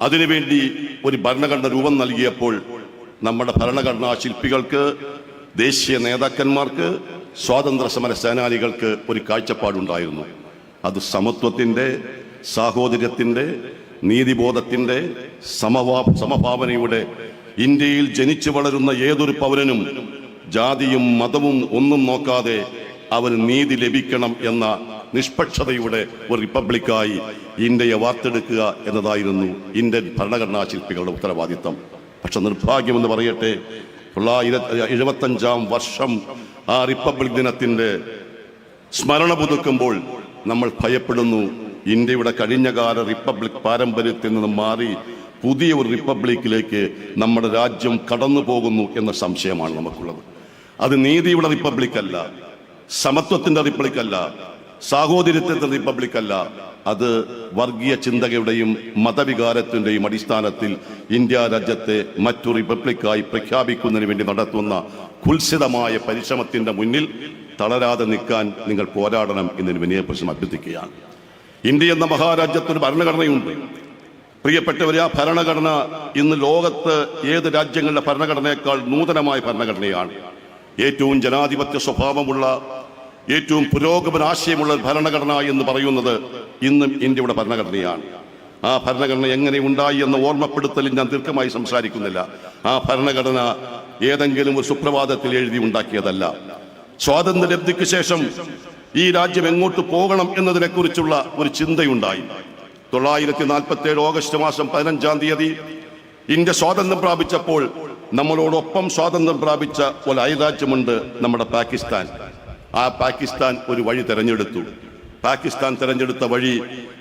അതിനുവേണ്ടി ഒരു ഭരണഘടന രൂപം നൽകിയപ്പോൾ നമ്മുടെ ഭരണഘടനാ ശില്പികൾക്ക് ദേശീയ നേതാക്കന്മാർക്ക് സ്വാതന്ത്ര്യ സമര സേനാനികൾക്ക് ഒരു കാഴ്ചപ്പാടുണ്ടായിരുന്നു. അത് സമത്വത്തിന്റെ സാഹോദര്യത്തിന്റെ നീതിബോധത്തിന്റെ സമവാ സമഭാവനയുടെ ഇന്ത്യയിൽ ജനിച്ചു വളരുന്ന ഏതൊരു പൗരനും ജാതിയും മതവും ഒന്നും നോക്കാതെ അവന് നീതി ലഭിക്കണം എന്ന നിഷ്പക്ഷതയുടെ ഒരു റിപ്പബ്ലിക്കായി ഇന്ത്യയെ വാർത്തെടുക്കുക എന്നതായിരുന്നു ഇന്ത്യൻ ഭരണഘടനാ ശില്പികളുടെ ഉത്തരവാദിത്തം. പക്ഷെ നിർഭാഗ്യമെന്ന് പറയട്ടെ തൊള്ളായിരത്തി എഴുപത്തഞ്ചാം വർഷം ആ റിപ്പബ്ലിക് ദിനത്തിന്റെ സ്മരണ പുതുക്കുമ്പോൾ നമ്മൾ ഭയപ്പെടുന്നു ഇന്ത്യയുടെ കഴിഞ്ഞകാല റിപ്പബ്ലിക് പാരമ്പര്യത്തിൽ നിന്ന് മാറി പുതിയ ഒരു റിപ്പബ്ലിക്കിലേക്ക് നമ്മുടെ രാജ്യം കടന്നു പോകുന്നു എന്ന സംശയമാണ് നമുക്കുള്ളത്. അത് നീതിയുടെ റിപ്പബ്ലിക് അല്ല സമത്വത്തിന്റെ റിപ്പബ്ലിക് അല്ല സാഹോദര്യത്തിന്റെ റിപ്പബ്ലിക് അല്ല. അത് വർഗീയ ചിന്തകളുടെയും മതവികാരത്തിന്റെയും അടിസ്ഥാനത്തിൽ ഇന്ത്യ രാജ്യത്തെ മറ്റു റിപ്പബ്ലിക്കായി പ്രഖ്യാപിക്കുന്നതിന് വേണ്ടി നടത്തുന്ന കുൽസിതമായ പരിശ്രമത്തിന്റെ മുന്നിൽ തളരാതെ നിൽക്കാൻ നിങ്ങൾ പോരാടണം എന്നതിന് വിനയപ്രശ്നം അഭ്യർത്ഥിക്കുകയാണ്. ഇന്ത്യ എന്ന മഹാരാജ്യത്തിന് ഭരണഘടനയുണ്ട്. പ്രിയപ്പെട്ടവരെ ആ ഭരണഘടന ഇന്ന് ലോകത്ത് ഏത് രാജ്യങ്ങളുടെ ഭരണഘടനയേക്കാൾ നൂതനമായ ഭരണഘടനയാണ്. ഏറ്റവും ജനാധിപത്യ സ്വഭാവമുള്ള ഏറ്റവും പുരോഗമന ആശയമുള്ള ഭരണഘടന എന്ന് പറയുന്നത് ഇന്നും ഇന്ത്യയുടെ ഭരണഘടനയാണ്. ആ ഭരണഘടന എങ്ങനെ ഉണ്ടായി എന്ന ഓർമ്മപ്പെടുത്തലിൽ ഞാൻ ദീർഘമായി സംസാരിക്കുന്നില്ല. ആ ഭരണഘടന ഏതെങ്കിലും ഒരു സുപ്രഭാതത്തിൽ എഴുതി ഉണ്ടാക്കിയതല്ല. സ്വാതന്ത്ര്യലബ്ധിക്ക് ശേഷം ഈ രാജ്യം എങ്ങോട്ട് പോകണം എന്നതിനെക്കുറിച്ചുള്ള ഒരു ചിന്തയുണ്ടായി. തൊള്ളായിരത്തി നാൽപ്പത്തി ഏഴ് ഓഗസ്റ്റ് മാസം പതിനഞ്ചാം തീയതി ഇന്ത്യ സ്വാതന്ത്ര്യം പ്രാപിച്ചപ്പോൾ നമ്മളോടൊപ്പം സ്വാതന്ത്ര്യം പ്രാപിച്ച ഒരു അയരാജ്യമുണ്ട് നമ്മുടെ പാകിസ്ഥാൻ. ആ പാകിസ്ഥാൻ ഒരു വഴി തെരഞ്ഞെടുത്തു. പാകിസ്ഥാൻ തെരഞ്ഞെടുത്ത വഴി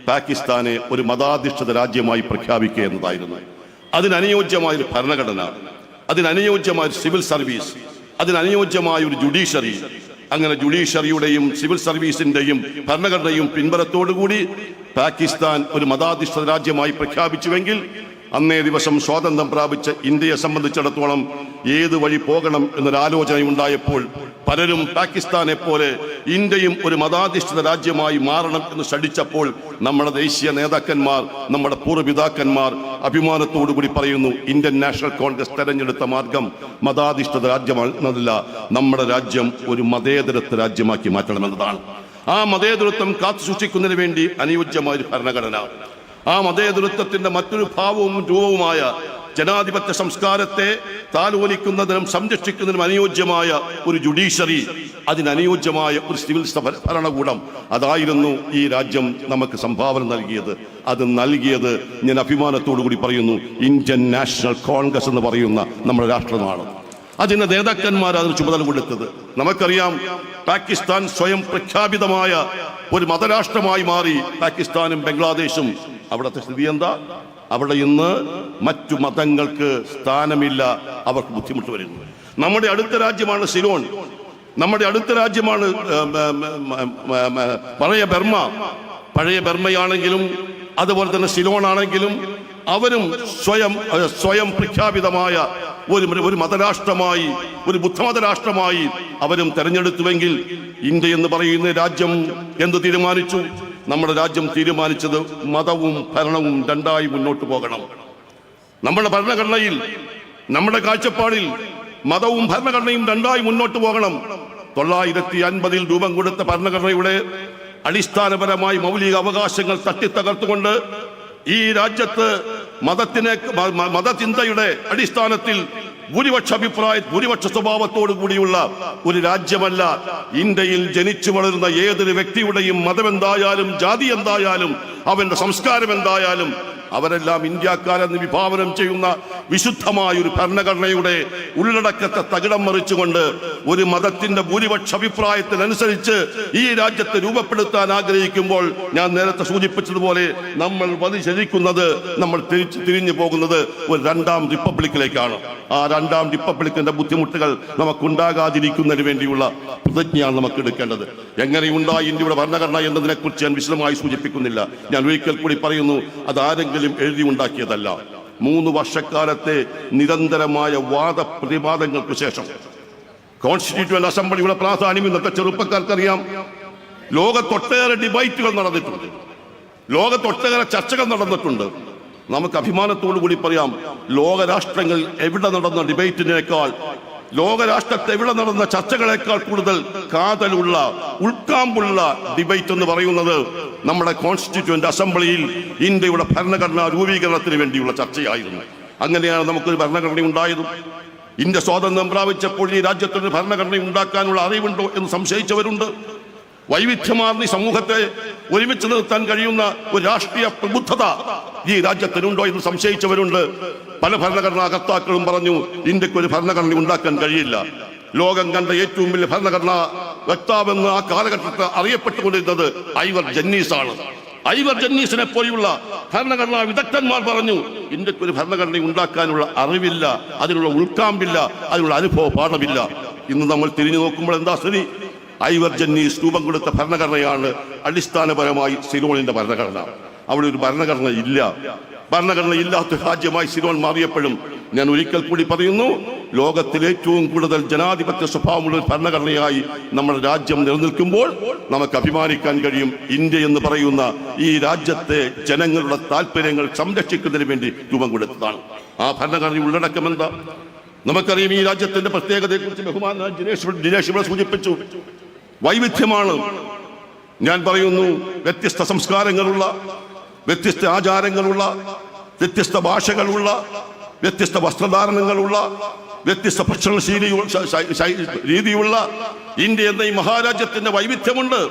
പാകിസ്ഥാനെ ഒരു മതാധിഷ്ഠിത രാജ്യമായി പ്രഖ്യാപിക്കുക എന്നതായിരുന്നു. അതിനനുയോജ്യമായ ഒരു ഭരണഘടന അതിനനുയോജ്യമായ ഒരു സിവിൽ സർവീസ് അതിനനുയോജ്യമായ ഒരു ജുഡീഷ്യറി അങ്ങനെ ജുഡീഷ്യറിയുടെയും സിവിൽ സർവീസിന്റെയും ഭരണഘടനയും പിൻബലത്തോടുകൂടി പാകിസ്ഥാൻ ഒരു മതാധിഷ്ഠിത രാജ്യമായി പ്രഖ്യാപിച്ചുവെങ്കിൽ അന്നേ ദിവസം സ്വാതന്ത്ര്യം പ്രാപിച്ച ഇന്ത്യയെ സംബന്ധിച്ചിടത്തോളം ഏത് വഴി പോകണം എന്നൊരാലോചന ഉണ്ടായപ്പോൾ പലരും പാകിസ്ഥാനെ പോലെ ഇന്ത്യയും ഒരു മതാധിഷ്ഠിത രാജ്യമായി മാറണം എന്ന് ശഠിച്ചപ്പോൾ നമ്മുടെ ദേശീയ നേതാക്കന്മാർ നമ്മുടെ പൂർവപിതാക്കന്മാർ അഭിമാനത്തോടുകൂടി പറയുന്നു ഇന്ത്യൻ നാഷണൽ കോൺഗ്രസ് തെരഞ്ഞെടുത്ത മാർഗം മതാധിഷ്ഠിത രാജ്യമാണെന്നതല്ല നമ്മുടെ രാജ്യം ഒരു മതേതരത്വ രാജ്യമാക്കി മാറ്റണമെന്നതാണ്. ആ മതേതരത്വം കാത്തു സൂക്ഷിക്കുന്നതിന് വേണ്ടി അനുയോജ്യമായ ഒരു ഭരണഘടന. ആ മതേതൃത്വത്തിന്റെ മറ്റൊരു ഭാവവും രൂപവുമായ ജനാധിപത്യ സംസ്കാരത്തെ താലോലിക്കുന്നതിനും സംരക്ഷിക്കുന്നതിനും അനുയോജ്യമായ ഒരു ജുഡീഷ്യറി അതിനനുയോജ്യമായ ഒരു സിവിൽ ഭരണകൂടം. അതായിരുന്നു ഈ രാജ്യം നമുക്ക് സംഭാവന നൽകിയത്. അത് നൽകിയത് ഞാൻ അഭിമാനത്തോടു കൂടി പറയുന്നു ഇന്ത്യൻ നാഷണൽ കോൺഗ്രസ് എന്ന് പറയുന്ന നമ്മുടെ രാഷ്ട്രമാണ്. അതിന് ചുമതല കൊടുത്തത്. നമുക്കറിയാം പാകിസ്ഥാൻ സ്വയം പ്രഖ്യാപിതമായ ഒരു മതരാഷ്ട്രമായി മാറി പാകിസ്ഥാനും ബംഗ്ലാദേശും. അവിടുത്തെ സ്ഥിതി എന്താ? അവിടെ ഇന്ന് മറ്റു മതങ്ങൾക്ക് സ്ഥാനമില്ല. അവർക്ക് ബുദ്ധിമുട്ട് വരുന്നു. നമ്മുടെ അടുത്ത രാജ്യമാണ് സിലോൺ. നമ്മുടെ അടുത്ത രാജ്യമാണ് പഴയ ബർമ്മ. പഴയ ബർമ്മയാണെങ്കിലും അതുപോലെ തന്നെ സിലോൺ ആണെങ്കിലും അവരും സ്വയം സ്വയം പ്രഖ്യാപിതമായ ഒരു ഒരു മതരാഷ്ട്രമായി ഒരു ബുദ്ധമത രാഷ്ട്രമായി അവരും തെരഞ്ഞെടുത്തുവെങ്കിൽ ഇന്ത്യ എന്ന് പറയുന്ന രാജ്യം എന്ത് തീരുമാനിച്ചു? നമ്മുടെ രാജ്യം തീരുമാനിച്ചത് മതവും ഭരണവും രണ്ടായി മുന്നോട്ട് പോകണം. നമ്മുടെ ഭരണഘടനയിൽ നമ്മുടെ കാഴ്ചപ്പാടിൽ മതവും ഭരണഘടനയും രണ്ടായി മുന്നോട്ട് പോകണം. തൊള്ളായിരത്തി അൻപതിൽ രൂപം കൊടുത്ത ഭരണഘടനയുടെ അടിസ്ഥാനപരമായി മൗലിക അവകാശങ്ങൾ തട്ടിത്തകർത്തുകൊണ്ട് ഈ രാജ്യത്ത് മതത്തിനെ മതചിന്തയുടെ അടിസ്ഥാനത്തിൽ ഭൂരിപക്ഷ അഭിപ്രായ ഭൂരിപക്ഷ സ്വഭാവത്തോടു കൂടിയുള്ള ഒരു രാജ്യമല്ല. ഇന്ത്യയിൽ ജനിച്ചു വളരുന്ന ഏതൊരു വ്യക്തിയുടെയും മതം എന്തായാലും ജാതി എന്തായാലും അവന്റെ സംസ്കാരം എന്തായാലും അവരെല്ലാം ഇന്ത്യക്കാരെന്ന് വിഭാവനം ചെയ്യുന്ന വിശുദ്ധമായ ഒരു ഭരണഘടനയുടെ ഉള്ളടക്കത്തെ തകിടം മറിച്ചുകൊണ്ട് ഒരു മതത്തിന്റെ ഭൂരിപക്ഷ അഭിപ്രായത്തിനനുസരിച്ച് ഈ രാജ്യത്തെ രൂപപ്പെടുത്താൻ ആഗ്രഹിക്കുമ്പോൾ ഞാൻ നേരത്തെ സൂചിപ്പിച്ചതുപോലെ നമ്മൾ വധിചരിക്കുന്നത് നമ്മൾ തിരിച്ചു തിരിഞ്ഞു പോകുന്നത് ഒരു രണ്ടാം റിപ്പബ്ലിക്കിലേക്കാണ്. ആ രണ്ടാം റിപ്പബ്ലിക്കിന്റെ ബുദ്ധിമുട്ടുകൾ നമുക്കുണ്ടാകാതിരിക്കുന്നതിന് വേണ്ടിയുള്ള പ്രതിജ്ഞയാണ് നമുക്ക് എടുക്കേണ്ടത്. എങ്ങനെയുണ്ടായി ഇന്ത്യയുടെ ഭരണഘടന എന്നതിനെക്കുറിച്ച് ഞാൻ വിശദമായി സൂചിപ്പിക്കുന്നില്ല. ഞാൻ ഒരിക്കൽ കൂടി പറയുന്നു അത് ആരെങ്കിലും എഴുതി ഉണ്ടാക്കിയതല്ല മൂന്ന് വർഷക്കാലത്തെ നിരന്തരമായ വാദപ്രതിവാദങ്ങൾക്ക് ശേഷം. കോൺസ്റ്റിറ്റ്യൂവന്റ് അസംബ്ലിയുടെ പ്രാധാന്യം ഇന്നത്തെ ചെറുപ്പക്കാർക്കറിയാം. ലോകത്തൊട്ടേറെ ഡിബൈറ്റുകൾ നടന്നിട്ടുണ്ട്. ലോകത്തൊട്ടേറെ ചർച്ചകൾ നടന്നിട്ടുണ്ട്. നമുക്ക് അഭിമാനത്തോടു കൂടി പറയാം ലോകരാഷ്ട്രങ്ങൾ എവിടെ നടന്ന ഡിബേറ്റിനേക്കാൾ ലോകരാഷ്ട്രത്തെ എവിടെ നടന്ന ചർച്ചകളേക്കാൾ കൂടുതൽ കാതലുള്ള ഉൾക്കാമ്പുള്ള ഡിബേറ്റ് എന്ന് പറയുന്നത് നമ്മുടെ കോൺസ്റ്റിറ്റ്യൂന്റ് അസംബ്ലിയിൽ ഇന്ത്യയുടെ ഭരണഘടനാ രൂപീകരണത്തിന് വേണ്ടിയുള്ള ചർച്ചയായിരുന്നു. അങ്ങനെയാണ് നമുക്കൊരു ഭരണഘടന ഉണ്ടായതും. ഇന്ത്യ സ്വാതന്ത്ര്യം പ്രാപിച്ചപ്പോൾ ഈ രാജ്യത്തിന് ഭരണഘടന ഉണ്ടാക്കാനുള്ള അറിവുണ്ടോ എന്ന് സംശയിച്ചവരുണ്ട്. വൈവിധ്യമാർന്ന സമൂഹത്തെ ഒരുമിച്ച് നിർത്താൻ കഴിയുന്ന ഒരു രാഷ്ട്രീയ പ്രബുദ്ധത ഈ രാജ്യത്തിനുണ്ടോ എന്ന് സംശയിച്ചവരുണ്ട്. പല ഭരണഘടനാ കർത്താക്കളും പറഞ്ഞു ഇന്ത്യയ്ക്ക് ഒരു ഭരണഘടന ഉണ്ടാക്കാൻ കഴിയില്ല. ലോകം കണ്ട ഏറ്റവും വലിയ ഭരണഘടനാ വക്താവെന്ന് ആ കാലഘട്ടത്തിൽ അറിയപ്പെട്ടുകൊണ്ടിരുന്നത് ഐവർ ജന്നീസ് ആണ് ഐവർ ജന്നീസിനെ പോലെയുള്ള ഭരണഘടനാ വിദഗ്ധന്മാർ പറഞ്ഞു ഇന്ത്യയ്ക്ക് ഒരു ഭരണഘടന ഉണ്ടാക്കാനുള്ള അറിവില്ല അതിനുള്ള ഉൾക്കാമ്പില്ല അതിനുള്ള അനുഭവ പാഠമില്ല. ഇന്ന് നമ്മൾ തിരിഞ്ഞു നോക്കുമ്പോൾ എന്താ സ്ഥിതി? ഐവർ ജന്നീസ് രൂപം കൊടുത്ത ഭരണഘടനയാണ് അടിസ്ഥാനപരമായി സിലോണിന്റെ ഭരണഘടന. അവിടെ ഒരു ഭരണഘടന ഇല്ല. ഭരണഘടന ഇല്ലാത്ത രാജ്യമായി സിലോൺ മാറിയപ്പോഴും ഞാൻ ഒരിക്കൽ കൂടി പറയുന്നു ലോകത്തിൽ ഏറ്റവും കൂടുതൽ ജനാധിപത്യ സ്വഭാവമുള്ള ഒരു ഭരണഘടനയായി നമ്മുടെ രാജ്യം നിലനിൽക്കുമ്പോൾ നമുക്ക് അഭിമാനിക്കാൻ കഴിയും. ഇന്ത്യ എന്ന് പറയുന്ന ഈ രാജ്യത്തെ ജനങ്ങളുടെ താല്പര്യങ്ങൾ സംരക്ഷിക്കുന്നതിന് വേണ്ടി രൂപം കൊടുത്തതാണ്. ആ ഭരണഘടന ഉള്ളടക്കം എന്താ? നമുക്കറിയാം ഈ രാജ്യത്തിന്റെ പ്രത്യേകതയെക്കുറിച്ച് ബഹുമാൻ ജിനേഷ് ജിനേഷ് ഇവിടെ സൂചിപ്പിച്ചു. വൈവിധ്യമാണ്. ഞാൻ പറയുന്നു വ്യത്യസ്ത സംസ്കാരങ്ങളുള്ള വ്യത്യസ്ത ആചാരങ്ങളുള്ള വ്യത്യസ്ത ഭാഷകളുള്ള വ്യത്യസ്ത വസ്ത്രധാരണങ്ങളുള്ള വ്യത്യസ്ത ഭക്ഷണ രീതിയുള്ള ഇന്ത്യ എന്ന ഈ മഹാരാജ്യത്തിന്റെ വൈവിധ്യമുണ്ട്.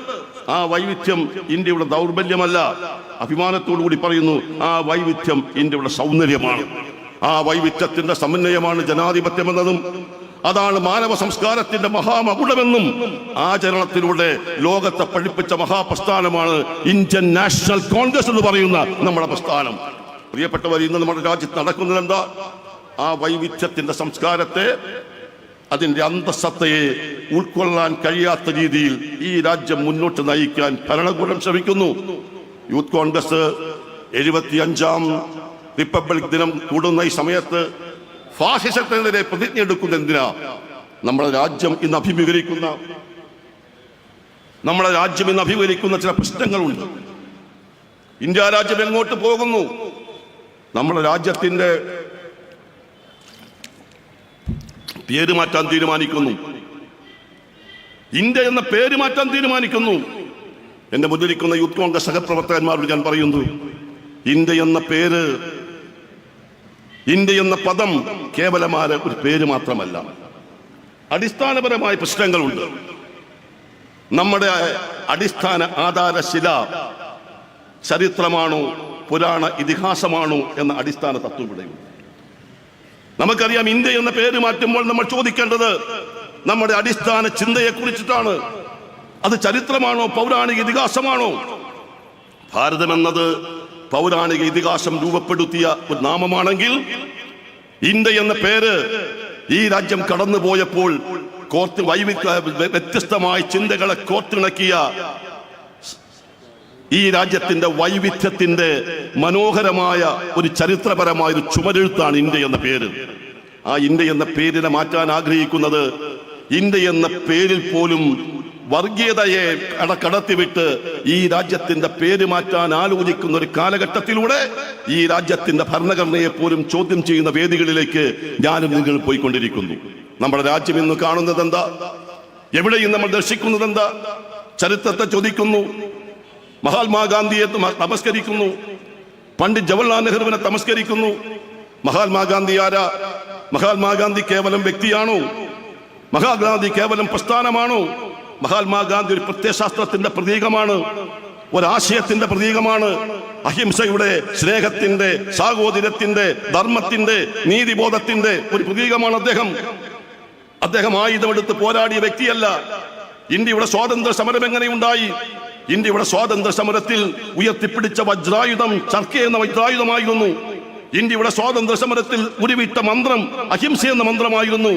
ആ വൈവിധ്യം ഇന്ത്യയുടെ ദൗർബല്യമല്ല. അഭിമാനത്തോടു കൂടി പറയുന്നു ആ വൈവിധ്യം ഇന്ത്യയുടെ സൗന്ദര്യമാണ്. ആ വൈവിധ്യത്തിന്റെ സമന്വയമാണ് ജനാധിപത്യമെന്നതും അതാണ് മാനവ സംസ്കാരത്തിന്റെ മഹാമകുടമെന്നും ആചരണത്തിലൂടെ ലോകത്തെ പഠിപ്പിച്ച മഹാപ്രസ്ഥാനമാണ് ഇന്ത്യൻ നാഷണൽ കോൺഗ്രസ് എന്ന് പറയുന്ന നമ്മുടെ പ്രസ്ഥാനം. പ്രിയപ്പെട്ടവർ ഇന്ന് നമ്മുടെ രാജ്യത്ത് നടക്കുന്നത് എന്താ ആ വൈവിധ്യത്തിന്റെ സംസ്കാരത്തെ അതിന്റെ അന്തസത്തയെ ഉൾക്കൊള്ളാൻ കഴിയാത്ത രീതിയിൽ ഈ രാജ്യം മുന്നോട്ട് നയിക്കാൻ ഭരണകൂടം ശ്രമിക്കുന്നു. യൂത്ത് കോൺഗ്രസ് എഴുപത്തിയഞ്ചാം റിപ്പബ്ലിക് ദിനം കൂടുന്ന ഈ സമയത്ത് ഫാസിസത്തിനെതിരെ പ്രതിജ്ഞ എടുക്കുന്ന എന്തിനാ? നമ്മുടെ രാജ്യം ഇന്ന് അഭിമുഖീകരിക്കുന്ന നമ്മുടെ രാജ്യം ഇന്ന് അഭിമുഖീകരിക്കുന്ന ചില പ്രശ്നങ്ങളുണ്ട്. ഇന്ത്യ രാജ്യം എങ്ങോട്ട് പോകുന്നു? നമ്മുടെ രാജ്യത്തിന്റെ പേര് മാറ്റാൻ തീരുമാനിക്കുന്നു. ഇന്ത്യ എന്ന പേര് മാറ്റാൻ തീരുമാനിക്കുന്നു. എന്റെ മുന്നിലിരിക്കുന്ന യൂത്ത് കോൺഗ്രസ് സഹപ്രവർത്തകന്മാരോട് ഞാൻ പറയുന്നു ഇന്ത്യ എന്ന പേര് ഇന്ത്യ എന്ന പദം കേവലമായ ഒരു പേര് മാത്രമല്ല. അടിസ്ഥാനപരമായ പ്രശ്നങ്ങളുണ്ട്. നമ്മുടെ അടിസ്ഥാന ആധാരശില ചരിത്രമാണോ പുരാണ ഇതിഹാസമാണോ എന്ന അടിസ്ഥാന തത്വം ഇവിടെയുണ്ട്. നമുക്കറിയാം ഇന്ത്യ എന്ന പേര് മാറ്റുമ്പോൾ നമ്മൾ ചോദിക്കേണ്ടത് നമ്മുടെ അടിസ്ഥാന ചിന്തയെ കുറിച്ചിട്ടാണ്. അത് ചരിത്രമാണോ പൗരാണിക ഇതിഹാസമാണോ? ഭാരതം എന്നത് പൗരാണിക ഇതിഹാസം രൂപപ്പെടുത്തിയ ഒരു നാമമാണെങ്കിൽ ഇന്ത്യ എന്ന പേര് ഈ രാജ്യം കടന്നുപോയപ്പോൾ കോർത്ത് വൈവിധ്യ വ്യത്യസ്തമായ ചിന്തകളെ കോർത്തിണക്കിയ ഈ രാജ്യത്തിന്റെ വൈവിധ്യത്തിന്റെ മനോഹരമായ ഒരു ചരിത്രപരമായ ഒരു ചുമരെഴുത്താണ് ഇന്ത്യ എന്ന പേര്. ആ ഇന്ത്യ എന്ന പേരിനെ മാറ്റാൻ ആഗ്രഹിക്കുന്നത് ഇന്ത്യ എന്ന പേരിൽ പോലും വർഗീയതയെ കട കടത്തിവിട്ട് ഈ രാജ്യത്തിന്റെ പേര് മാറ്റാൻ ആലോചിക്കുന്ന ഒരു കാലഘട്ടത്തിലൂടെ ഈ രാജ്യത്തിന്റെ ഭരണഘടനയെ പോലും ചോദ്യം ചെയ്യുന്ന വേദികളിലേക്ക് ഞാനും നിങ്ങൾ പോയിക്കൊണ്ടിരിക്കുന്നു. നമ്മുടെ രാജ്യം ഇന്ന് കാണുന്നത് എന്താ എവിടെയും നമ്മൾ ദർശിക്കുന്നത് എന്താ ചരിത്രത്തെ ചോദിക്കുന്നു. മഹാത്മാഗാന്ധിയെ നമസ്കരിക്കുന്നു പണ്ഡിറ്റ് ജവഹർലാൽ നെഹ്റുവിനെ നമസ്കരിക്കുന്നു മഹാത്മാഗാന്ധി ആരാ? മഹാത്മാഗാന്ധി കേവലം വ്യക്തിയാണോ? മഹാത്മാഗാന്ധി കേവലം പ്രസ്ഥാനമാണോ? മഹാത്മാഗാന്ധി ഒരു പ്രത്യയശാസ്ത്രത്തിന്റെ പ്രതീകമാണ്. ഒരാശയത്തിന്റെ പ്രതീകമാണ്. അഹിംസയുടെ സ്നേഹത്തിന്റെ സാഹോദര്യത്തിന്റെ ധർമ്മത്തിന്റെ നീതിബോധത്തിന്റെ ഒരു പ്രതീകമാണ് അദ്ദേഹം. അദ്ദേഹം ആയുധമെടുത്ത് പോരാടിയ വ്യക്തിയല്ല. ഇന്ത്യയുടെ സ്വാതന്ത്ര്യ സമരം എങ്ങനെ ഉണ്ടായി? ഇന്ത്യയുടെ സ്വാതന്ത്ര്യ സമരത്തിൽ ഉയർത്തിപ്പിടിച്ച വജ്രായുധം ചർക്ക എന്ന വജ്രായുധമായിരുന്നു. ഇന്ത്യയുടെ സ്വാതന്ത്ര്യ സമരത്തിൽ ഉരുവിട്ട മന്ത്രം അഹിംസ എന്ന മന്ത്രമായിരുന്നു.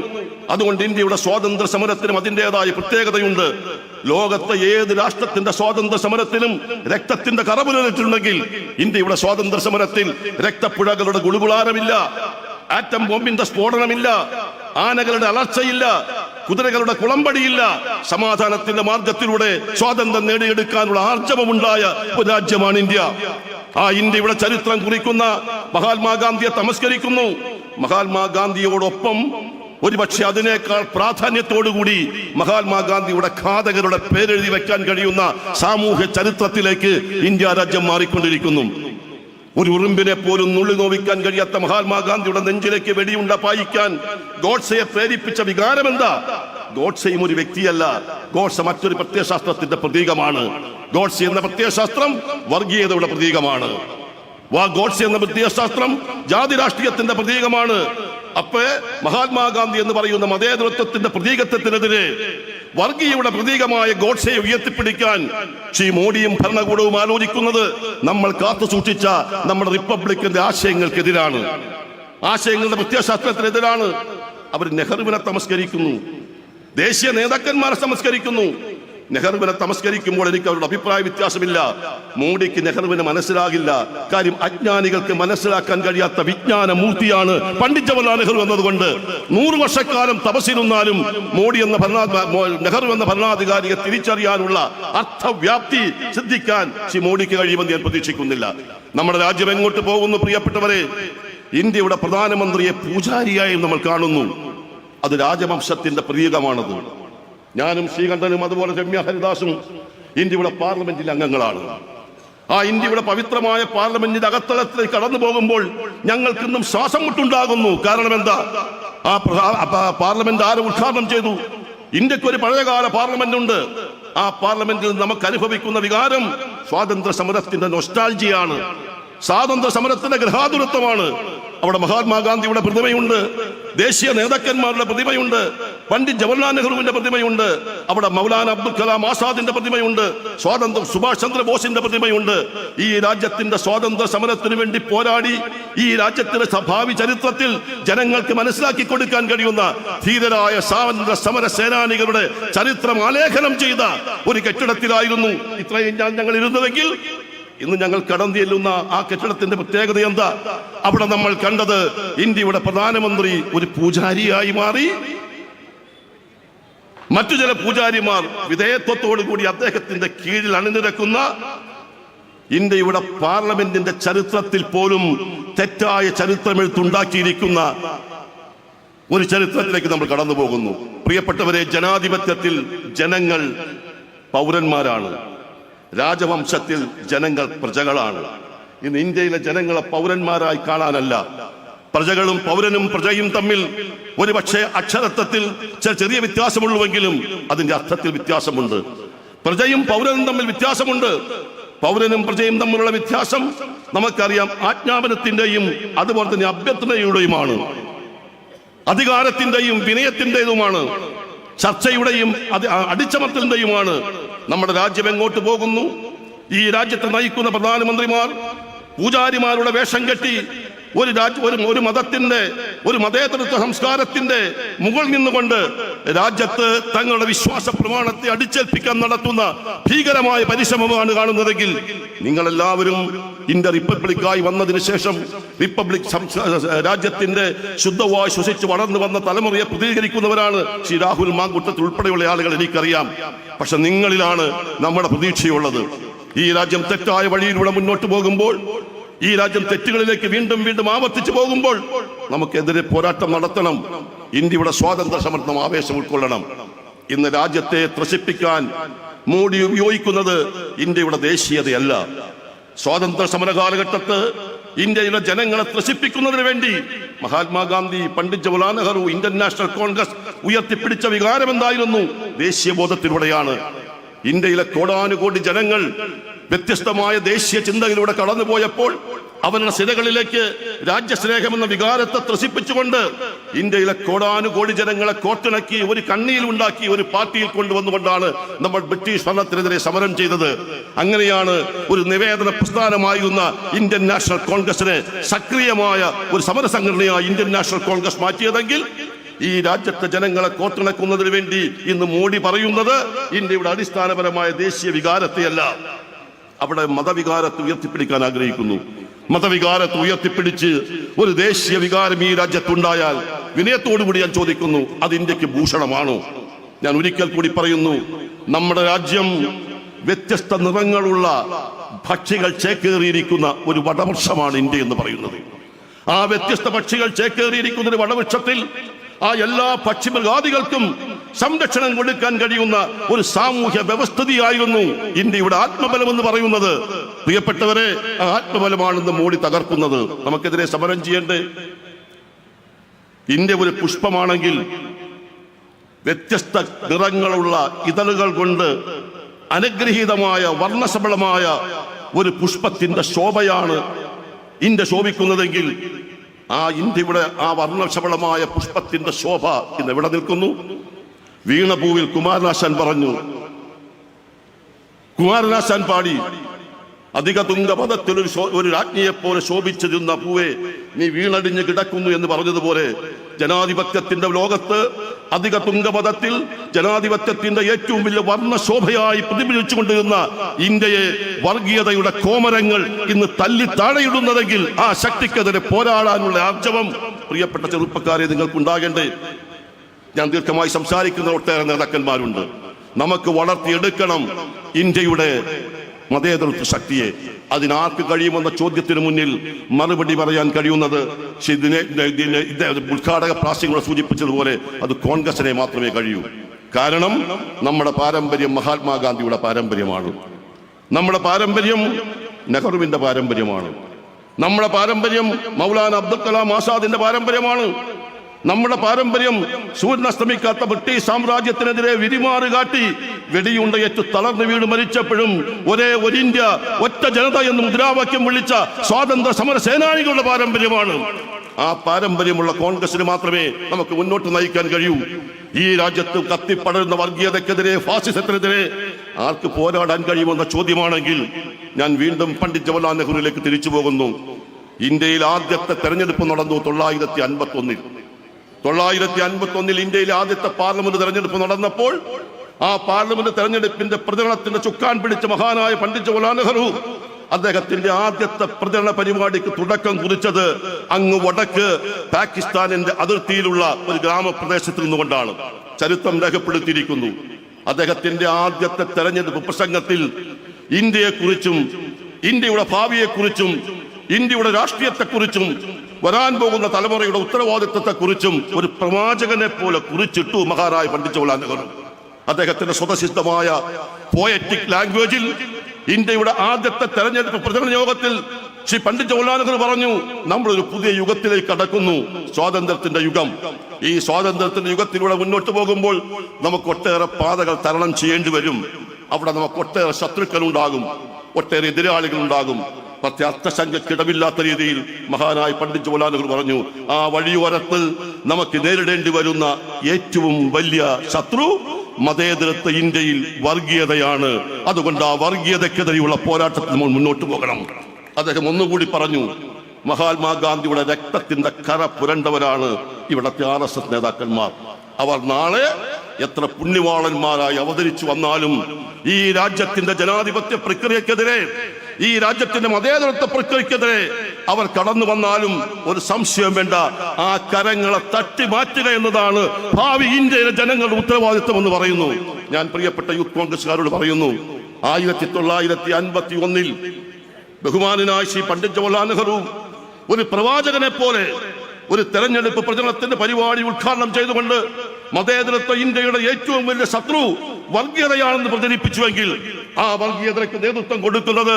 അതുകൊണ്ട് ഇന്ത്യയുടെ സ്വാതന്ത്ര്യ സമരത്തിനും അതിന്റെതായ പ്രത്യേകതയുണ്ട്. ലോകത്തെ ഏത് രാഷ്ട്രത്തിന്റെ സ്വാതന്ത്ര്യ സമരത്തിലും രക്തത്തിന്റെ കറപുരലിട്ടുണ്ടെങ്കിൽ ഇന്ത്യയുടെ സ്വാതന്ത്ര്യ സമരത്തിൽ രക്തപ്പുഴകളുടെ ഗുളുകുളാരമില്ല ആറ്റം ബോംബിന്റെ സ്ഫോടനമില്ല ആനകളുടെ അലർച്ചയില്ല കുതിരകളുടെ കുളമ്പടിയില്ല. സമാധാനത്തിന്റെ മാർഗത്തിലൂടെ സ്വാതന്ത്ര്യം നേടിയെടുക്കാനുള്ള ആർജവമുണ്ടായ ഒരു രാജ്യമാണ് ഇന്ത്യ. ആ ഇന്ത്യയുടെ ചരിത്രം കുറിക്കുന്ന മഹാത്മാഗാന്ധിയെ തമസ്കരിക്കുന്നു. മഹാത്മാഗാന്ധിയോടൊപ്പം ഒരുപക്ഷെ അതിനേക്കാൾ പ്രാധാന്യത്തോടുകൂടി മഹാത്മാഗാന്ധിയുടെ ഘാതകരുടെ പേരെഴുതി വെക്കാൻ കഴിയുന്ന സാമൂഹ്യ ചരിത്രത്തിലേക്ക് ഇന്ത്യ രാജ്യം മാറിക്കൊണ്ടിരിക്കുന്നു. ഒരു ഉറുമ്പിനെ പോലും നുള്ളി നോവിക്കാൻ കഴിയാത്ത മഹാത്മാഗാന്ധിയുടെ നെഞ്ചിലേക്ക് വെടിയുണ്ട പായിക്കാൻ ഗോഡ്സയെ പ്രേരിപ്പിച്ച വികാരം എന്താ ഗോഡ്സയും ഒരു വ്യക്തിയല്ല. ഗോഡ്സ മറ്റൊരു പ്രത്യയശാസ്ത്രത്തിന്റെ പ്രതീകമാണ്. ഗോഡ്സ എന്ന പ്രത്യയശാസ്ത്രം വർഗീയതയുടെ പ്രതീകമാണ്. വാ ഗോഡ്സ എന്ന പ്രത്യയശാസ്ത്രം ജാതി രാഷ്ട്രീയത്തിന്റെ പ്രതീകമാണ്. അപ്പോ മഹാത്മാഗാന്ധി എന്ന് പറയുന്ന മതേതൃത്വത്തിന്റെ പ്രതീകത്വത്തിനെതിരെ വർഗീയയുടെ പ്രതീകമായ ഗോഡ്സയെ ഉയർത്തിപ്പിടിക്കാൻ ശ്രീ മോഡിയും ഭരണകൂടവും ആലോചിക്കുന്നത് നമ്മൾ കാത്തു സൂക്ഷിച്ച നമ്മുടെ റിപ്പബ്ലിക്കിന്റെ ആശയങ്ങൾക്കെതിരാണ്. ആശയങ്ങളുടെ പ്രത്യയശാസ്ത്രത്തിനെതിരാണ്. അവർ നെഹ്റുവിനെ തമസ്കരിക്കുന്നു. ദേശീയ നേതാക്കന്മാരെ തമസ്കരിക്കുന്നു. നെഹ്റുവിനെ തമസ്കരിക്കുമ്പോൾ എനിക്ക് അവരുടെ അഭിപ്രായ വ്യത്യാസമില്ല. മോഡിക്ക് നെഹ്റുവിനെ മനസ്സിലാകില്ല. കാര്യം അജ്ഞാനികൾക്ക് മനസ്സിലാക്കാൻ കഴിയാത്ത വിജ്ഞാന മൂർത്തിയാണ് പണ്ഡിറ്റ് ജവഹർലാൽ നെഹ്റു എന്നതുകൊണ്ട്. നൂറ് വർഷക്കാലം തപസ്സിരുന്നാലും മോഡി എന്ന ഭരണാ നെഹ്റു എന്ന ഭരണാധികാരിയെ തിരിച്ചറിയാനുള്ള അർത്ഥവ്യാപ്തി സിദ്ധിക്കാൻ ശ്രീ മോഡിക്ക് കഴിയുമെന്ന് ഞാൻ പ്രതീക്ഷിക്കുന്നില്ല. നമ്മുടെ രാജ്യം എങ്ങോട്ട് പോകുന്നു പ്രിയപ്പെട്ടവരെ? ഇന്ത്യയുടെ പ്രധാനമന്ത്രിയെ പൂജാരിയായും നമ്മൾ കാണുന്നു. അത് രാജവംശത്തിന്റെ പ്രതീകമാണത്. ഞാനും ശ്രീകണ്ഠനും അതുപോലെ രമ്യ ഹരിദാസും ഇന്ത്യയുടെ പാർലമെന്റിലെ അംഗങ്ങളാണ്. ആ ഇന്ത്യയുടെ പവിത്രമായ പാർലമെന്റിന്റെ അകത്തളത്തിലേക്ക് കടന്നു പോകുമ്പോൾ ഞങ്ങൾക്കിന്നും ശ്വാസം മുട്ടുണ്ടാകുന്നു. കാരണം എന്താ? ആ പാർലമെന്റ് ആരും ഉദ്ഘാടനം ചെയ്തു? ഇന്ത്യയ്ക്ക് ഒരു പഴയകാല പാർലമെന്റ് ഉണ്ട് ആ പാർലമെന്റിൽ നമുക്ക് അനുഭവിക്കുന്ന വികാരം സ്വാതന്ത്ര്യ സമരത്തിന്റെ നൊസ്റ്റാൾജിയാണ് സ്വാതന്ത്ര്യ സമരത്തിന്റെ ഗൃഹാതുരത്വമാണ്. അവിടെ മഹാത്മാഗാന്ധിയുടെ പ്രതിമയുണ്ട്. ദേശീയ നേതാക്കന്മാരുടെ പ്രതിമയുണ്ട്. പണ്ഡിറ്റ് ജവഹർലാൽ നെഹ്റുവിന്റെ പ്രതിമയുണ്ട്. അവിടെ മൗലാന അബ്ദുൽ കലാം ആസാദിന്റെ പ്രതിമയുണ്ട്. സ്വാതന്ത്ര്യ സുഭാഷ് ചന്ദ്രബോസിന്റെ പ്രതിമയുണ്ട്. ഈ രാജ്യത്തിന്റെ സ്വാതന്ത്ര്യ സമരത്തിന് വേണ്ടി പോരാടി ഈ രാജ്യത്തിന്റെ സ്വഭാവി ഭാവി ചരിത്രത്തിൽ ജനങ്ങൾക്ക് മനസ്സിലാക്കി കൊടുക്കാൻ കഴിയുന്ന ധീരരായ സ്വാതന്ത്ര്യ സമര സേനാനികളുടെ ചരിത്രം ആലേഖനം ചെയ്ത ഒരു കെട്ടിടത്തിലായിരുന്നു. ഇത്രയും ഞാൻ ഞങ്ങൾ ഇരുന്നതെങ്കിൽ ഇന്ന് ഞങ്ങൾ കടന്നു ചെല്ലുന്ന ആ കെട്ടിടത്തിന്റെ പ്രത്യേകത എന്താ? അവിടെ നമ്മൾ കണ്ടത് ഇന്ത്യയുടെ പ്രധാനമന്ത്രി ഒരു പൂജാരിയായി മാറി. മറ്റു ചില പൂജാരിമാർ വിധേയത്വത്തോടു കൂടി അദ്ദേഹത്തിന്റെ കീഴിൽ അണിനിരക്കുന്ന ഇന്ത്യയുടെ പാർലമെന്റിന്റെ ചരിത്രത്തിൽ പോലും തെറ്റായ ചരിത്രമെഴുത്തുണ്ടാക്കിയിരിക്കുന്ന ഒരു ചരിത്രത്തിലേക്ക് നമ്മൾ കടന്നു പോകുന്നു പ്രിയപ്പെട്ടവരെ ജനാധിപത്യത്തിൽ ജനങ്ങൾ പൗരന്മാരാണ്. രാജവംശത്തിൽ ജനങ്ങൾ പ്രജകളാണ്. ഇന്ന് ഇന്ത്യയിലെ ജനങ്ങളെ പൗരന്മാരായി കാണാനല്ല. പ്രജകളും പൗരനും പ്രജയും തമ്മിൽ ഒരുപക്ഷെ അക്ഷരത്വത്തിൽ ചെറിയ വ്യത്യാസമുള്ളുവെങ്കിലും അതിന്റെ അർത്ഥത്തിൽ വ്യത്യാസമുണ്ട്. പ്രജയും പൗരനും തമ്മിൽ വ്യത്യാസമുണ്ട്. പൗരനും പ്രജയും തമ്മിലുള്ള വ്യത്യാസം നമുക്കറിയാം ആജ്ഞാപനത്തിന്റെയും അതുപോലെ തന്നെ അഭ്യർത്ഥനയുടെയുമാണ്. അധികാരത്തിന്റെയും വിനയത്തിന്റേതുമാണ്. ചർച്ചയുടെയും അടിച്ചമർത്തലിന്റെയുമാണ്. നമ്മുടെ രാജ്യം എങ്ങോട്ട് പോകുന്നു? ഈ രാജ്യത്തെ നയിക്കുന്ന പ്രധാനമന്ത്രിമാർ പൂജാരിമാരുടെ വേഷം കെട്ടി ഒരു രാജ്യ ഒരു ഒരു മതത്തിന്റെ ഒരു മതേതരത്വ സംസ്കാരത്തിന്റെ മുകളിൽ നിന്നുകൊണ്ട് രാജ്യത്ത് തങ്ങളുടെ വിശ്വാസ പ്രമാണത്തെ അടിച്ചേൽപ്പിക്കാൻ നടത്തുന്ന ഭീകരമായ പരിശ്രമമാണ് കാണുന്നതെങ്കിൽ നിങ്ങളെല്ലാവരും ഇന്ത്യ റിപ്പബ്ലിക്കായി വന്നതിന് ശേഷം റിപ്പബ്ലിക് രാജ്യത്തിന്റെ ശുദ്ധമായി ശ്വസിച്ച് വളർന്നു വന്ന തലമുറയെ പ്രതികരിക്കുന്നവരാണ് ശ്രീ രാഹുൽ മാങ്കുട്ടത്തിൽ ഉൾപ്പെടെയുള്ള ആളുകൾ എനിക്കറിയാം. പക്ഷെ നിങ്ങളിലാണ് നമ്മുടെ പ്രതീക്ഷയുള്ളത്. ഈ രാജ്യം തെറ്റായ വഴിയിലൂടെ മുന്നോട്ട് പോകുമ്പോൾ ഈ രാജ്യം തെറ്റുകളിലേക്ക് വീണ്ടും വീണ്ടും ആവർത്തിച്ചു പോകുമ്പോൾ നമുക്കെതിരെ പോരാട്ടം നടത്തണം. ഇന്ത്യയുടെ സ്വാതന്ത്ര്യ സമർത്ഥം ആവേശം ഉൾക്കൊള്ളണം. ഇന്ന് രാജ്യത്തെ ത്രസിപ്പിക്കാൻ മോഡി ഉപയോഗിക്കുന്നത് ഇന്ത്യയുടെ ദേശീയതയല്ല. സ്വാതന്ത്ര്യ സമര കാലഘട്ടത്ത് ഇന്ത്യയിലെ ജനങ്ങളെ ത്രസിപ്പിക്കുന്നതിന് വേണ്ടി Mahatma Gandhi Pandit Jawaharlal Nehru Indian National Congress ഉയർത്തിപ്പിടിച്ച വികാരം എന്തായിരുന്നു ദേശീയ ബോധത്തിലൂടെയാണ് ഇന്ത്യയിലെ കോടാനുകോടി ജനങ്ങൾ വ്യത്യസ്തമായ ദേശീയ ചിന്തകളിലൂടെ കടന്നുപോയപ്പോൾ അവരുടെ രാജ്യസ്നേഹം എന്ന വികാരത്തെ ത്രസിപ്പിച്ചുകൊണ്ട് ഇന്ത്യയിലെ കോടാനുകോടി ജനങ്ങളെ കോർത്തിണക്കി ഒരു കണ്ണിയിൽ ഉണ്ടാക്കി ഒരു പാർട്ടിയിൽ കൊണ്ടുവന്നുകൊണ്ടാണ് നമ്മൾ ബ്രിട്ടീഷ് ഭരണത്തിനെതിരെ സമരം ചെയ്തത്. അങ്ങനെയാണ് ഒരു നിവേദന പ്രസ്ഥാനമായിരുന്ന ഇന്ത്യൻ നാഷണൽ കോൺഗ്രസിനെ സക്രിയമായ ഒരു സമര സംഘടനയായി ഇന്ത്യൻ നാഷണൽ കോൺഗ്രസ് മാറ്റിയതെങ്കിൽ ഈ രാജ്യത്തെ ജനങ്ങളെ കോർത്തിണക്കുന്നതിന് വേണ്ടി ഇന്ന് മോഡി പറയുന്നത് ഇന്ത്യയുടെ അടിസ്ഥാനപരമായ ദേശീയ വികാരത്തെയല്ല. അവിടെ മതവികാരത്തെ ഉയർത്തിപ്പിടിക്കാൻ ആഗ്രഹിക്കുന്നു. മതവികാരത്തെ ഉയർത്തിപ്പിടിച്ച് ഒരു ദേശീയ വികാരം ഈ രാജ്യത്തുണ്ടായാൽ വിനയത്തോടുകൂടി ഞാൻ ചോദിക്കുന്നു അത് ഇന്ത്യയ്ക്ക് ഭൂഷണമാണോ? ഞാൻ ഒരിക്കൽ കൂടി പറയുന്നു നമ്മുടെ രാജ്യം വ്യത്യസ്ത നിറങ്ങളുള്ള പക്ഷികൾ ചേക്കേറിയിരിക്കുന്ന ഒരു വടവൃക്ഷമാണ് ഇന്ത്യ എന്ന് പറയുന്നത്. ആ വ്യത്യസ്ത പക്ഷികൾ ചേക്കേറിയിരിക്കുന്ന ഒരു വടവൃക്ഷത്തിൽ ആ എല്ലാ പക്ഷിമൃഗാദികൾക്കും സംരക്ഷണം കൊടുക്കാൻ കഴിയുന്ന ഒരു സാമൂഹ്യ വ്യവസ്ഥിതിയായിരുന്നു ഇന്ത്യയുടെ ആത്മബലം എന്ന് പറയുന്നത്. പ്രിയപ്പെട്ടവരെ ആ ആത്മബലമാണെന്ന് മോഡി തകർക്കുന്നത് നമുക്കെതിരെ സമരം ചെയ്യേണ്ടേ? ഇന്ത്യ ഒരു പുഷ്പമാണെങ്കിൽ വ്യത്യസ്ത നിറങ്ങളുള്ള ഇതളുകൾ കൊണ്ട് അനുഗ്രഹീതമായ വർണശബളമായ ഒരു പുഷ്പത്തിന്റെ ശോഭയാണ് ഇന്ത്യ ശോഭിക്കുന്നതെങ്കിൽ ആ ഇന്ത്യയുടെ ആ വർണശബളമായ പുഷ്പത്തിന്റെ ശോഭ ഇന്ന് എവിടെ നിൽക്കുന്നു? വീണപൂവിൽ കുമാരനാശാൻ പറഞ്ഞു. കുമാരനാശാൻ പാടി അധിക തുങ്കപഥത്തിൽ ഒരു ഒരു രാജ്ഞിയെ പോലെ ശോഭിച്ചിരുന്ന പൂവെ നീ വീണടിഞ്ഞ് കിടക്കുന്നു എന്ന് പറഞ്ഞതുപോലെ ജനാധിപത്യത്തിന്റെ ലോകത്ത് അധിക തുങ്കപഥത്തിൽ ജനാധിപത്യത്തിന്റെ ഏറ്റവും വലിയ വർണശോഭയായി പ്രതിഫലിച്ചുകൊണ്ടിരുന്ന ഇന്ത്യയെ വർഗീയതയുടെ കോമരങ്ങൾ ഇന്ന് തല്ലി താഴെയിടുന്നതെങ്കിൽ ആ ശക്തിക്കെതിരെ പോരാടാനുള്ള ആർജവം പ്രിയപ്പെട്ട ചെറുപ്പക്കാരെ നിങ്ങൾക്കുണ്ടാകേണ്ടേ. ഞാൻ ദീർഘമായി സംസാരിക്കുന്ന ഒട്ടേറെ നേതാക്കന്മാരുണ്ട്. നമുക്ക് വളർത്തിയെടുക്കണം ഇന്ത്യയുടെ മതേതൃത്വ ശക്തിയെ. അതിനാർക്ക് കഴിയുമെന്ന ചോദ്യത്തിന് മുന്നിൽ മറുപടി പറയാൻ കഴിയുന്നത് ഉദ്ഘാടക പ്രാസ്യങ്ങളെ സൂചിപ്പിച്ചതുപോലെ അത് കോൺഗ്രസിനെ മാത്രമേ കഴിയൂ. കാരണം നമ്മുടെ പാരമ്പര്യം മഹാത്മാഗാന്ധിയുടെ പാരമ്പര്യമാണ്. നമ്മുടെ പാരമ്പര്യം നെഹ്റുവിന്റെ പാരമ്പര്യമാണ്. നമ്മുടെ പാരമ്പര്യം മൗലാന അബ്ദുൽ കലാം ആസാദിന്റെ പാരമ്പര്യമാണ്. നമ്മുടെ പാരമ്പര്യം സൂര്യൻ അസ്തമിക്കാത്ത ബ്രിട്ടീഷ് സാമ്രാജ്യത്തിനെതിരെ വിരിമാറ് കാട്ടി വെടിയുണ്ടയേറ്റ് തളർന്നു വീണ് മരിച്ചപ്പോഴും ഒരേ ഒരു ഇന്ത്യ ഒറ്റ ജനത എന്ന് മുദ്രാവാക്യം വിളിച്ച സ്വാതന്ത്ര്യ സമര സേനാനികളുടെ പാരമ്പര്യമാണ്. ആ പാരമ്പര്യമുള്ള കോൺഗ്രസിന് മാത്രമേ നമുക്ക് മുന്നോട്ട് നയിക്കാൻ കഴിയൂ. ഈ രാജ്യത്ത് കത്തിപ്പടരുന്ന വർഗീയതക്കെതിരെ ഫാസിസത്തിനെതിരെ ആർക്ക് പോരാടാൻ കഴിയുമെന്ന ചോദ്യമാണെങ്കിൽ ഞാൻ വീണ്ടും പണ്ഡിറ്റ് ജവഹർലാൽ നെഹ്റുവിലേക്ക് തിരിച്ചു പോകുന്നു. ഇന്ത്യയിൽ ആദ്യത്തെ തെരഞ്ഞെടുപ്പ് നടന്നു തൊള്ളായിരത്തി അൻപത്തി ഒന്നിൽ തൊള്ളായിരത്തി അൻപത്തി ഒന്നിൽ ഇന്ത്യയിലെ ആദ്യത്തെ പാർലമെന്റ് തെരഞ്ഞെടുപ്പ് നടന്നപ്പോൾ ആ പാർലമെന്റ് തെരഞ്ഞെടുപ്പിന്റെ പ്രചരണത്തിന്റെ ചുക്കാൻ പിടിച്ച മഹാനായ പണ്ഡിറ്റ് ജവഹർലാൽ നെഹ്റു അദ്ദേഹത്തിന്റെ ആദ്യത്തെ പ്രചരണ പരിപാടിക്ക് തുടക്കം കുറിച്ചത് അങ്ങ് വടക്ക് പാകിസ്ഥാനിന്റെ അതിർത്തിയിലുള്ള ഒരു ഗ്രാമപ്രദേശത്ത് നിന്നുകൊണ്ടാണ്. ചരിത്രം രേഖപ്പെടുത്തിയിരിക്കുന്നു. അദ്ദേഹത്തിന്റെ ആദ്യത്തെ തെരഞ്ഞെടുപ്പ് പ്രസംഗത്തിൽ ഇന്ത്യയെക്കുറിച്ചും ഇന്ത്യയുടെ ഭാവിയെക്കുറിച്ചും ഇന്ത്യയുടെ രാഷ്ട്രീയത്തെക്കുറിച്ചും വരാൻ പോകുന്ന തലമുറയുടെ ഉത്തരവാദിത്വത്തെക്കുറിച്ചും ഒരു പ്രവാചകനെ പോലെ കുറിച്ചിട്ടു മഹാനായ പണ്ഡിറ്റ് ജവഹർലാൽ നെഹ്റു. അദ്ദേഹത്തിന്റെ സ്വതസിദ്ധമായ പോയറ്റിക് ലാംഗ്വേജിൽ ഇന്ത്യയുടെ ആദ്യത്തെ തെരഞ്ഞെടുപ്പ് പ്രചരണ യോഗത്തിൽ ശ്രീ പണ്ഡിറ്റ് ജവഹർലാൽ നെഹ്റു പറഞ്ഞു നമ്മൾ ഒരു പുതിയ യുഗത്തിലേക്ക് കടക്കുന്നു സ്വാതന്ത്ര്യത്തിന്റെ യുഗം. ഈ സ്വാതന്ത്ര്യത്തിന്റെ യുഗത്തിലൂടെ മുന്നോട്ട് പോകുമ്പോൾ നമുക്ക് ഒട്ടേറെ പാതകൾ തരണം ചെയ്യേണ്ടി വരും. അവിടെ നമുക്ക് ഒട്ടേറെ ശത്രുക്കൾ ഉണ്ടാകും ഒട്ടേറെ എതിരാളികൾ ഉണ്ടാകും. പക്ഷെ അർത്ഥശങ്കക്കിടമില്ലാത്ത രീതിയിൽ മഹാനായ പണ്ഡിറ്റ് നെഹ്റു പറഞ്ഞു ആ വഴിയോരത്ത് നമുക്ക് നേരിടേണ്ടി വരുന്ന ഏറ്റവും വലിയ ശത്രു മതേതരത്വ ഇന്ത്യയിൽ വർഗീയതയാണ്. അതുകൊണ്ട് ആ വർഗീയതക്കെതിരെയുള്ള പോരാട്ടത്തിൽ നമ്മൾ മുന്നോട്ട് പോകണം. അദ്ദേഹം ഒന്നുകൂടി പറഞ്ഞു മഹാത്മാഗാന്ധിയുടെ രക്തത്തിന്റെ കര പുരണ്ടവരാണ് ഇവിടത്തെ ആർ എസ് എസ് നേതാക്കന്മാർ. അവർ നാളെ എത്ര പുണ്യവാളന്മാരായി അവതരിച്ചു വന്നാലും ഈ രാജ്യത്തിന്റെ ജനാധിപത്യ പ്രക്രിയക്കെതിരെ ഈ രാജ്യത്തിന്റെ മതേതരത്വ പ്രക്രിയക്കെതിരെ അവർ കടന്നു വന്നാലും ഒരു സംശയം വേണ്ട. ആ കരങ്ങളെ തട്ടി മാറ്റുക എന്നതാണ് ഭാവി ഇന്ത്യയിലെ ജനങ്ങളുടെ ഉത്തരവാദിത്വം എന്ന് പറയുന്നു. ഞാൻ പ്രിയപ്പെട്ട യൂത്ത് കോൺഗ്രസ്സുകാരോട് പറയുന്നു ആയിരത്തി തൊള്ളായിരത്തി അൻപത്തി ഒന്നിൽ ബഹുമാനായ ശ്രീ പണ്ഡിറ്റ് ജവഹർലാൽ നെഹ്റു ഒരു പ്രവാചകനെ പോലെ ഒരു തെരഞ്ഞെടുപ്പ് പ്രചരണത്തിന്റെ പരിപാടി ഉദ്ഘാടനം ചെയ്തുകൊണ്ട് മതേതരത്വ ഇന്ത്യയുടെ ഏറ്റവും വലിയ ശത്രു വർഗീയതയാണെന്ന് പ്രചരിപ്പിച്ചുവെങ്കിൽ ആ വർഗീയതയ്ക്ക് നേതൃത്വം കൊടുക്കുന്നത്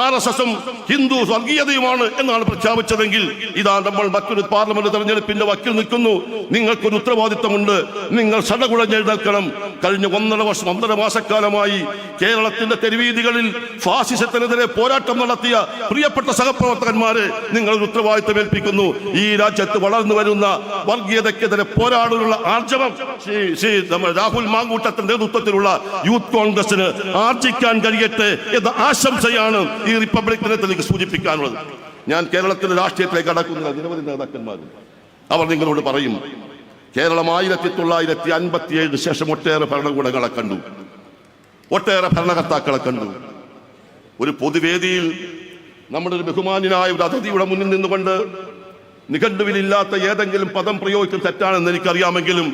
ആർ എസ് എസും ഹിന്ദു വർഗീയതയുമാണ് എന്നാണ് പ്രഖ്യാപിച്ചതെങ്കിൽ ഇതാ നമ്മൾ മറ്റൊരു പാർലമെന്റ് തെരഞ്ഞെടുപ്പിന്റെ വക്കിൽ നിൽക്കുന്നു. നിങ്ങൾക്കൊരു ഉത്തരവാദിത്തമുണ്ട്. നിങ്ങൾ സടകുഴഞ്ഞെഴുന്നേൽക്കണം കഴിഞ്ഞ ഒന്നര വർഷം ഒന്നര മാസക്കാലമായി കേരളത്തിന്റെ തെരുവീതികളിൽ ഫാസിസത്തിനെതിരെ പോരാട്ടം നടത്തിയ പ്രിയപ്പെട്ട സഹപ്രവർത്തകന്മാരെ നിങ്ങൾ ഉത്തരവാദിത്തം ഏൽപ്പിക്കുന്നു. ഈ രാജ്യത്ത് വളർന്നു വരുന്ന വർഗീയതയ്ക്കെതിരെ പോരാടാനുള്ള ആർജവം ശ്രീ ശ്രീ രാഹുൽ മാങ്കൂട്ടത്തിന്റെ നേതൃത്വത്തിലുള്ള യൂത്ത് കോൺഗ്രസിന് ആർജിക്കാൻ കഴിയട്ടെ എന്ന ആശംസയാണ് ഈ റിപ്പബ്ലിക് ദിനത്തിലേക്ക് സൂചിപ്പിക്കാനുള്ളത്. ഞാൻ കേരളത്തിന്റെ രാഷ്ട്രീയത്തിലേക്ക് കടക്കുന്ന നിരവധി നേതാക്കന്മാരുണ്ട് അവർ നിങ്ങളോട് പറയും കേരളം ആയിരത്തി തൊള്ളായിരത്തി അൻപത്തി ഏഴിന് ശേഷം ഒട്ടേറെ ഭരണകൂടങ്ങളെ കണ്ടു ഒട്ടേറെ ഭരണകർത്താക്കളെ കണ്ടു. ഒരു പൊതുവേദിയിൽ നമ്മുടെ ഒരു ബഹുമാന്യനായ ഒരു അതിഥിയുടെ മുന്നിൽ നിന്നുകൊണ്ട് നിഘണ്ടുവിലില്ലാത്ത ഏതെങ്കിലും പദം പ്രയോഗിക്കുന്ന തെറ്റാണെന്ന് എനിക്കറിയാമെങ്കിലും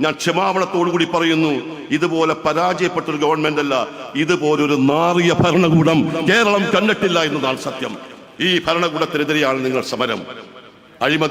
ഞാൻ ക്ഷമാപണത്തോടു കൂടി പറയുന്നു ഇതുപോലെ പരാജയപ്പെട്ട ഒരു ഗവൺമെന്റ് അല്ല ഇതുപോലൊരു നാറിയ ഭരണകൂടം കേരളം കണ്ടിട്ടില്ല എന്നതാണ് സത്യം. ഈ ഭരണകൂടത്തിനെതിരെയാണ് നിങ്ങൾ സമരം. അഴിമതി